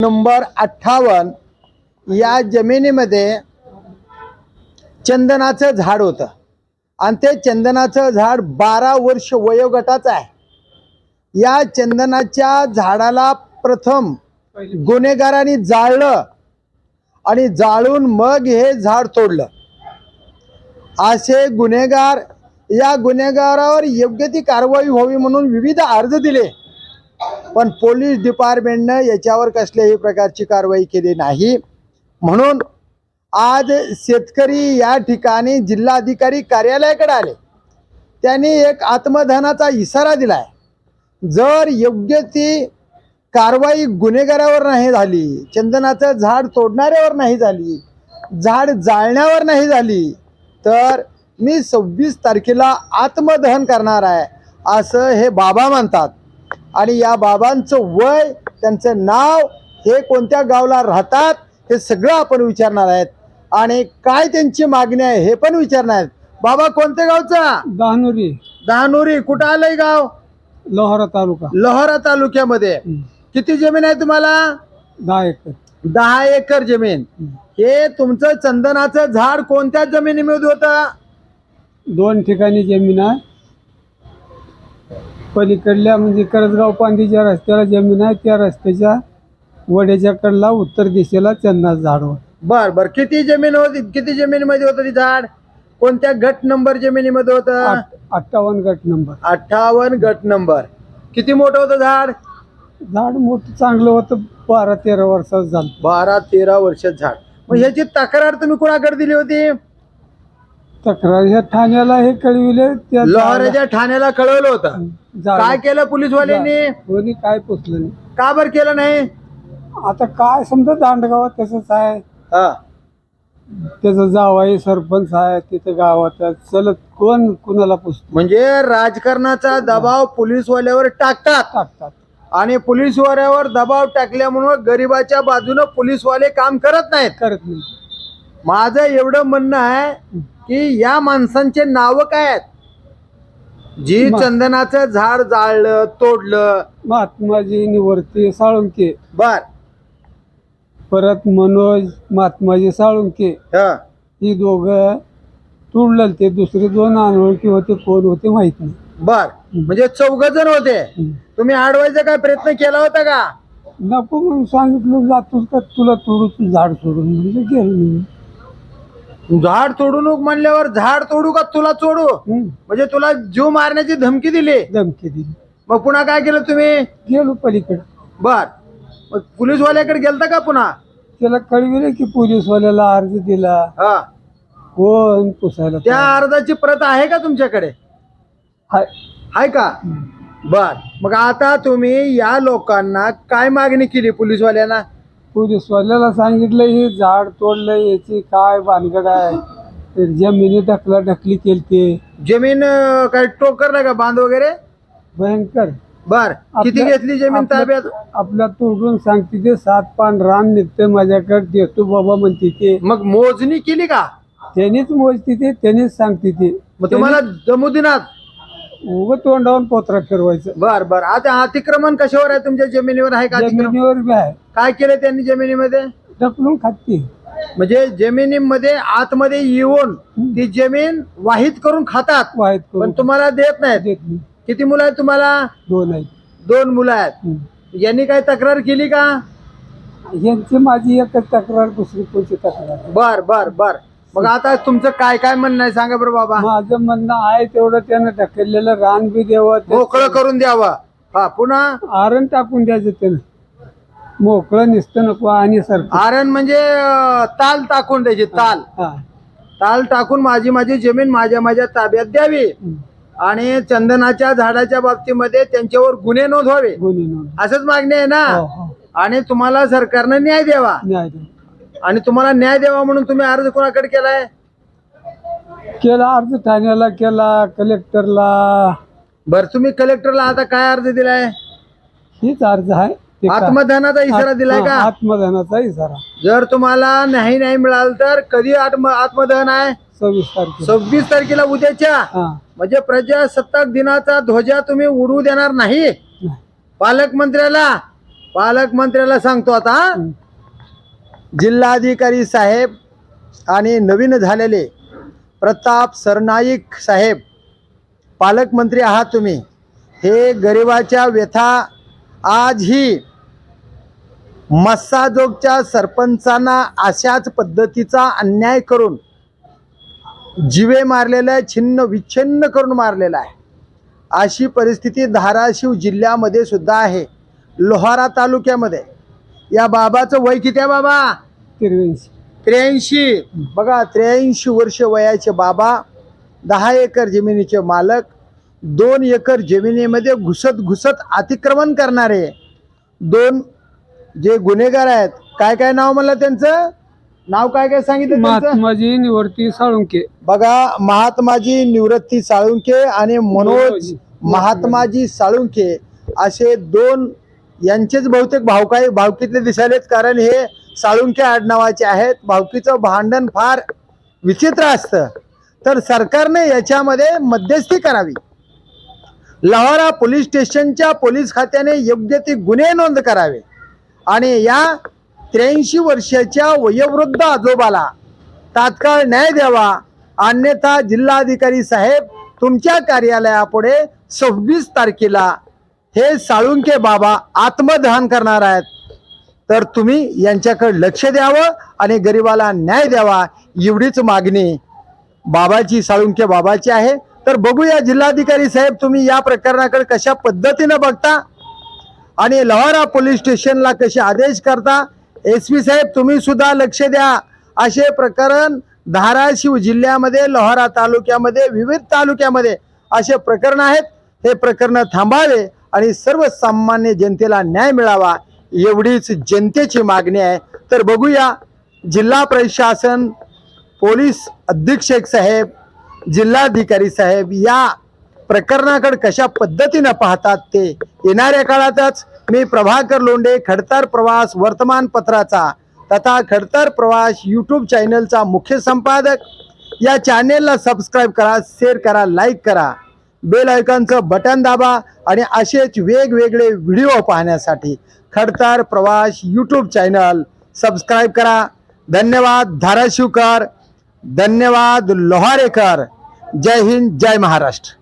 Number अठ्ठावन्न या जमिनीमध्ये चंदनाचं झाड होतं. आणि ते चंदनाचं झाड बारा वर्ष वयोगटाचं आहे. या चंदनाच्या झाडाला प्रथम गुन्हेगारांनी जाळलं आणि जाळून मग हे झाड तोडलं. असे गुन्हेगार या गुन्हेगारावर योग्य ती कारवाई व्हावी म्हणून विविध अर्ज दिले. पण पोलीस डिपार्टमेंटनं याच्यावर कसल्याही प्रकारची कारवाई केली नाही. म्हणून आज शेतकरी या ठिकाणी जिल्हाधिकारी कार्यालयाकडे आले. त्यांनी एक आत्मधनाचा इशारा दिलाय. जर योग्य ती कारवाई गुन्हेगारावर नाही झाली चंदनाचं झाड तोडणाऱ्यावर नाही झाली झाड जाळण्यावर नाही झाली तर मी सव्वीस तारखेला आत्मदहन करणार आहे असं हे बाबा म्हणतात. आणि या बाबांचं वय त्यांचं नाव हे कोणत्या गावला राहतात हे सगळं आपण विचारणार आहेत. आणि काय त्यांची मागणी आहे हे पण विचारणार आहेत. बाबा कोणत्या गावचा? दहानुरी दहानोरी कुठं आलंय गाव? लोहारा तालुका. लोहारा तालुक्यामध्ये. किती जमीन आहे तुम्हाला? दहा एकर. दहा एकर जमीन. हे तुमचं चंदनाचं झाड कोणत्या जमिनीमध्ये होतं? दोन ठिकाणी जमीन आहे. पलीकडल्या म्हणजे करजगाव पांदीच्या रस्त्याला जमीन आहे त्या रस्त्याच्या वड्याच्या कडला उत्तर दिशेला चंदनाचं झाड होतं. बर बर. किती जमीन होती किती जमिनीमध्ये होतं ते झाड? कोणत्या गट नंबर जमिनीमध्ये होतं? आठ- अठ्ठावन्न गट नंबर. अठ्ठावन्न गट नंबर. किती मोठं होतं झाड? झाड मोठं चांगलं होतं बारा तेरा वर्षाचं झालं. बारा तेरा वर्षात झाड. मग ह्याची तक्रार तुम्ही कोणाकडे दिली होती? तक्रार ह्या ठाण्याला हे कळविले त्या लोहाराच्या ठाण्याला कळवलं होतं. काय केलं पोलीसवाल्यांनी? कोणी काय पोचलं नाही. का बर केलं नाही? आता काय समजा दांडगावात तसंच आहे. हा. त्याचा जावाई सरपंच आहे तिथं गावात आहे. चलत कोण कुणाला पुसतो म्हणजे राजकारणाचा दबाव पोलीसवाल्यावर टाकतात. टाकतात. आणि पोलीसवाल्यावर दबाव टाकल्यामुळे गरिबाच्या बाजूने पोलीसवाले काम करत नाहीत. करत नाही माझं एवढं म्हणणं आहे की या माणसांचे नाव काय आहेत? जी मा- चंदनाचं झाड जाळलं तोडलं. महात्माजी निवर्ती साळुंके. बर. परत मनोज महात्माजी साळुंके. हा. ही दोघं तुडलं ते दुसरे दोन अनोळखी होते कोण होते माहीत नाही. बर. म्हणजे चौघ जण होते. तुम्ही अडवायचा काय प्रयत्न केला होता का? नको म्हणून सांगितलं जातोस का? तुला तोडू तू झाड सोडून. म्हणजे गेलो मी. झाड तोडू नको म्हणल्यावर झाड तोडू का तुला तोडू. म्हणजे तुला जीव मारण्याची धमकी दिली. धमकी दिली. मग पुन्हा काय केलं तुम्ही? गेलो पलीकडे. बर. मग पोलीसवाल्याकडे गेलता का पुन्हा? त्याला कळविले की पोलीसवाल्याला अर्ज दिला. हा. कोण पुसायला त्या अर्जाची प्रत आहे का तुमच्याकडे? हाय. आहे का? बर. मग आता तुम्ही या लोकांना काय मागणी केली पोलीसवाल्यांना? पोलीसवाल्याला सांगितलं हे झाड तोडलं याची काय भानगड आहे? ते जमिनी ढकला ढकली केली ते जमीन अं, काय टोकरलं का बांध वगैरे? भयंकर. बर किती आपल्या- घेतली जमीन आपल्या- ताब्यात? आपल्या तोडून सांगते ते सात पान रान निघते माझ्याकडे देतो बाबा म्हणते ते. मग मोजणी केली का? त्यांनीच मोजते ते त्यांनीच सांगते ते. मग तुम्हाला जमू दिनात उग तोंडावून पोत्रा फिरवायचं. बर बर. आता अतिक्रमण कशावर आहे? तुमच्या जमिनीवर आहे का अतिक्रमण? जमिनीवर बी आहे. काय केलं त्यांनी जमिनीमध्ये? ढकलून खाते. म्हणजे जमिनीमध्ये आतमध्ये येऊन ती जमीन वाहित करून खातात. वाईट पण करून तुम्हाला देत नाहीत. देत नाही. किती मुलं आहेत तुम्हाला? दोन आहेत. दोन मुलं आहेत. यांनी काही तक्रार केली का? यांची माझी एकच तक्रार दुसरी कोणती तक्रार? बर बर बर. मग आता तुमचं काय काय म्हणणं आहे? सांगा बरं बाबा. माझं म्हणणं आहे तेवढं त्यानं ढकललेलं रान बी द्यावं मोकळं करून द्यावं. हा पुन्हा? आरण टाकून द्यायचं त्यानं. मोकळं निसतं नको आणि सर आरण म्हणजे अं, ताल टाकून द्यायची ताल. हा ताल टाकून माझी माझी जमीन माझ्या माझ्या ताब्यात द्यावी. आणि चंदनाच्या झाडाच्या बाबतीमध्ये त्यांच्यावर गुन्हे नोंदवावे. गुन्हे नोंद असंच मागणी आहे ना? हो, हो. आणि तुम्हाला सरकारनं न्याय द्यावा. न्याय द्या. आणि तुम्हाला न्याय द्यावा म्हणून तुम्ही अर्ज कोणाकडे केलाय? केला अर्ज ठाण्याला केला कलेक्टरला. बर तुम्ही कलेक्टरला आता काय अर्ज दिलाय? हीच अर्ज आहे. ते का- इशारा दिलाय हा, का आत्मदानाचा इशारा. जर तुम्हाला नाही नाही मिळालं तर कधी आत्म आत्मदहन आहे? सव्वीस तारखेला. सव्वीस तारखेला उद्याच्या? हा. म्हणजे प्रजासत्ताक दिनाचा ध्वजा तुम्ही उडवू देणार नाही? नाही. पालकमंत्र्याला पालकमंत्र्याला सांगतो आता हा? जिल्हाधिकारी साहेब आणि नवीन झालेले प्रताप सरनाईक साहेब पालकमंत्री आहात तुम्ही. हे गरिबाच्या व्यथा आजही मस्साजोगच्या सरपंचांना अशाच पद्धतीचा अन्याय करून जिवे मारलेला आहे छिन्न विच्छिन्न करून मारलेला आहे. अशी परिस्थिती धाराशिव जिल्ह्यामध्ये सुद्धा आहे लोहारा तालुक्यामध्ये. या बाबाचं वय किती आहे बाबा? तिरवेंशी त्र्याऐंशी. बघा त्र्याऐंशी वर्ष वयाचे बाबा दहा एकर जमिनीचे मालक दोन एकर जमिनीमध्ये घुसत घुसत अतिक्रमण करणारे. दोन जे गुन्हेगार आहेत काय काय नाव म्हणलं त्यांचं? नाव काय काय सांगितलं त्यांचं? महात्माजी निवर्ती साळुंके. बघा महात्माजी निवृत्ती साळुंके आणि मनोज. महात्माजी साळुंके असे दोन यांचेच बहुतेक भावकाई भावकीतले दिसायलेत कारण हे साळुंके आडनावाचे आहेत. भावकीचं भांडण फार विचित्र असतं. तर सरकारने याच्यामध्ये मध्यस्थी करावी. लहारा पोलीस स्टेशनच्या पोलीस खात्याने योग्य ते गुन्हे नोंद करावे. आणि या त्र्याऐंशी वर्षाच्या वयोवृद्ध आजोबाला तात्काळ न्याय द्यावा. अन्यथा जिल्हाधिकारी साहेब तुमच्या कार्यालयापुढे सव्वीस तारखेला हे साळुंके बाबा आत्मदहन करणार आहेत. तर तुम्ही यांच्याकडे लक्ष द्यावं आणि गरिबाला न्याय द्यावा एवढीच मागणी बाबाची साळुंके बाबाची आहे. तर बघूया जिल्हाधिकारी साहेब तुम्ही या प्रकरणाकडे कशा पद्धतीनं बघता आणि लोहारा पोलीस स्टेशनला कसे आदेश करता? एस पी साहेब तुम्ही सुद्धा लक्ष द्या. असे प्रकरण धाराशिव जिल्ह्यामध्ये लोहारा तालुक्यामध्ये विविध तालुक्यामध्ये असे प्रकरण आहेत. हे प्रकरण थांबावे. आणि सर्वसामान्य जनतेला न्याय मिळावा एवढीच जनतेची मागणी आहे. तर बघूया जिल्हा प्रशासन पोलीस अधीक्षक साहेब जिल्हाधिकारी साहेब या प्रकरणाकडे कशा पद्धतीनं पाहतात ते? येणाऱ्या काळातच मी प्रभाकर लोंडे खडतर प्रवास वर्तमानपत्राचा तथा खडतर प्रवास यूट्यूब चॅनलचा मुख्य संपादक. या चॅनेलला सबस्क्राईब करा शेअर करा लाईक करा. बेल आयकॉनचं बटन दाबा आणि असेच वेगवेगळे व्हिडिओ पाहण्यासाठी खडतर प्रवास यूट्यूब चॅनल सबस्क्राईब करा. धन्यवाद धाराशिवकर. धन्यवाद लोहारेकर. जय हिंद जय महाराष्ट्र.